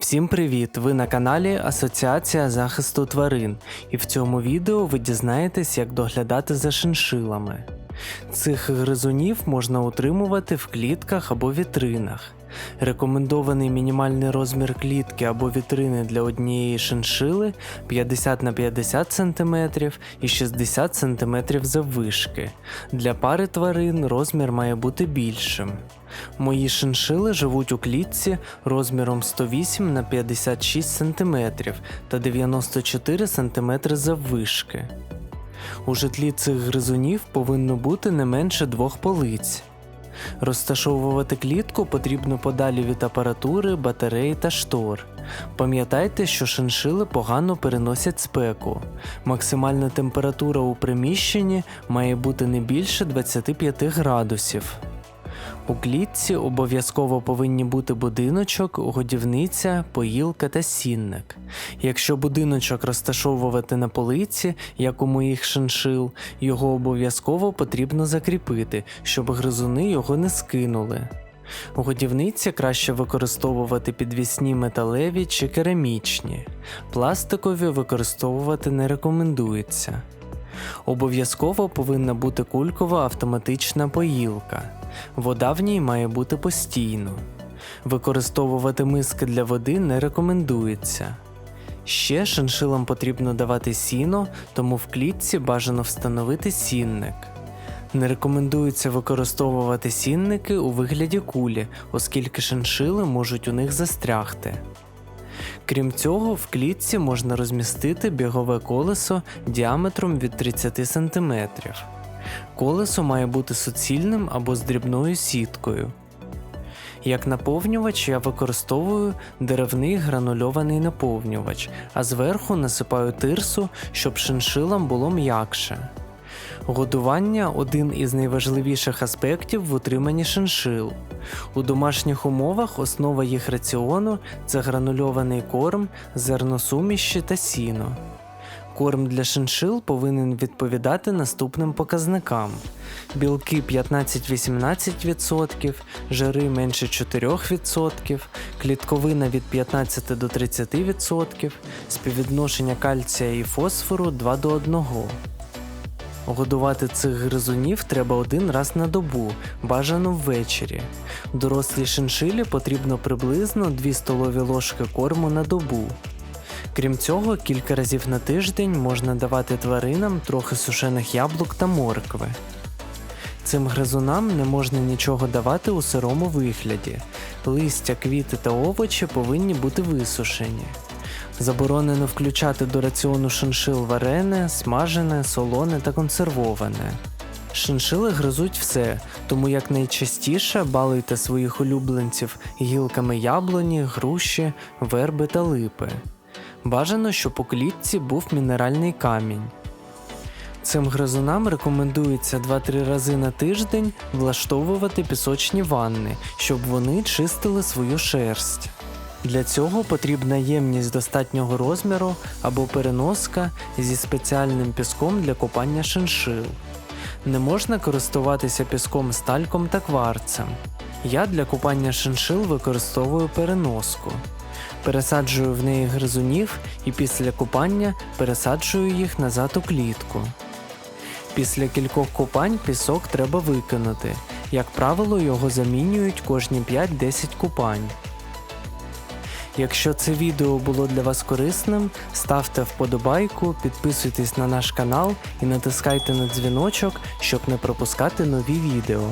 Всім привіт! Ви на каналі Асоціація захисту тварин, і в цьому відео ви дізнаєтесь, як доглядати за шиншилами. Цих гризунів можна утримувати в клітках або вітринах. Рекомендований мінімальний розмір клітки або вітрини для однієї шиншили 50 на 50 см і 60 см заввишки. Для пари тварин розмір має бути більшим. Мої шиншили живуть у клітці розміром 108 на 56 см та 94 см заввишки. У житлі цих гризунів повинно бути не менше двох полиць. Розташовувати клітку потрібно подалі від апаратури, батарей та штор. Пам'ятайте, що шиншили погано переносять спеку. Максимальна температура у приміщенні має бути не більше 25 градусів. У клітці обов'язково повинні бути будиночок, годівниця, поїлка та сінник. Якщо будиночок розташовувати на полиці, як у моїх шиншил, його обов'язково потрібно закріпити, щоб гризуни його не скинули. У годівниці краще використовувати підвісні металеві чи керамічні, пластикові використовувати не рекомендується. Обов'язково повинна бути кулькова автоматична поїлка. Вода в ній має бути постійно. Використовувати миски для води не рекомендується. Ще шиншилам потрібно давати сіно, тому в клітці бажано встановити сінник. Не рекомендується використовувати сінники у вигляді кулі, оскільки шиншили можуть у них застрягти. Крім цього, в клітці можна розмістити бігове колесо діаметром від 30 см. Колесо має бути суцільним або з дрібною сіткою. Як наповнювач я використовую деревний гранульований наповнювач, а зверху насипаю тирсу, щоб шиншилам було м'якше. Годування один із найважливіших аспектів в утриманні шиншил. У домашніх умовах основа їх раціону це гранульований корм, зерносуміші та сіно. Корм для шиншил повинен відповідати наступним показникам: білки 15-18%, жири менше 4%, клітковина від 15 до 30%, співвідношення кальція і фосфору 2 до 1. Годувати цих гризунів треба один раз на добу, бажано ввечері. Дорослій шиншилі потрібно приблизно 2 столові ложки корму на добу. Крім цього, кілька разів на тиждень можна давати тваринам трохи сушених яблук та моркви. Цим гризунам не можна нічого давати у сирому вигляді. Листя, квіти та овочі повинні бути висушені. Заборонено включати до раціону шиншил варене, смажене, солоне та консервоване. Шиншили гризуть все, тому якнайчастіше балуйте своїх улюбленців гілками яблуні, груші, верби та липи. Бажано, щоб у клітці був мінеральний камінь. Цим гризунам рекомендується 2-3 рази на тиждень влаштовувати пісочні ванни, щоб вони чистили свою шерсть. Для цього потрібна ємність достатнього розміру або переноска зі спеціальним піском для купання шиншил. Не можна користуватися піском з тальком та кварцем. Я для купання шиншил використовую переноску. Пересаджую в неї гризунів і після купання пересаджую їх назад у клітку. Після кількох купань пісок треба викинути. Як правило, його замінюють кожні 5-10 купань. Якщо це відео було для вас корисним, ставте вподобайку, підписуйтесь на наш канал і натискайте на дзвіночок, щоб не пропускати нові відео.